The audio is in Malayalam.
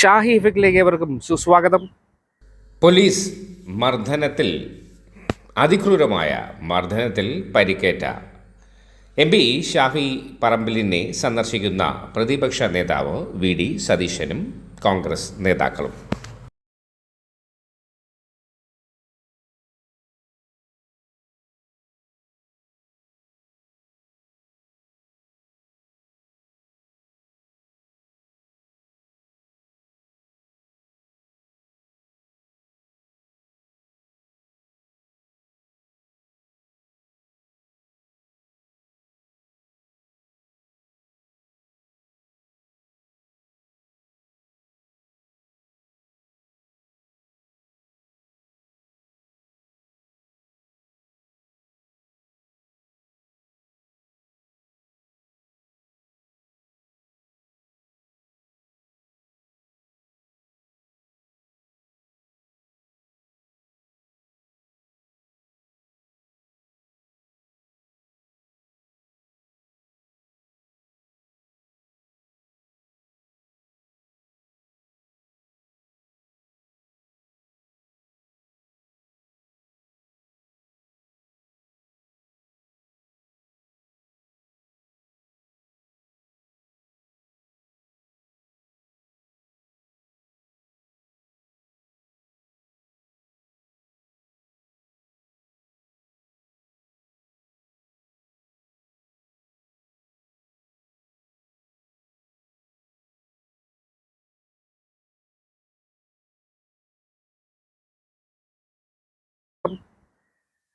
ഷാഹി ഇഫക്റ്റിലേക്ക് ഏവർക്കും സുസ്വാഗതം. പോലീസ് മർദ്ദനത്തിൽ അതിക്രൂരമായ മർദ്ദനത്തിൽ പരിക്കേറ്റ എം പി ഷാഫി പറമ്പിലിനെ സന്ദർശിക്കുന്ന പ്രതിപക്ഷ നേതാവ് വി ഡി സതീശനും കോൺഗ്രസ് നേതാക്കളും.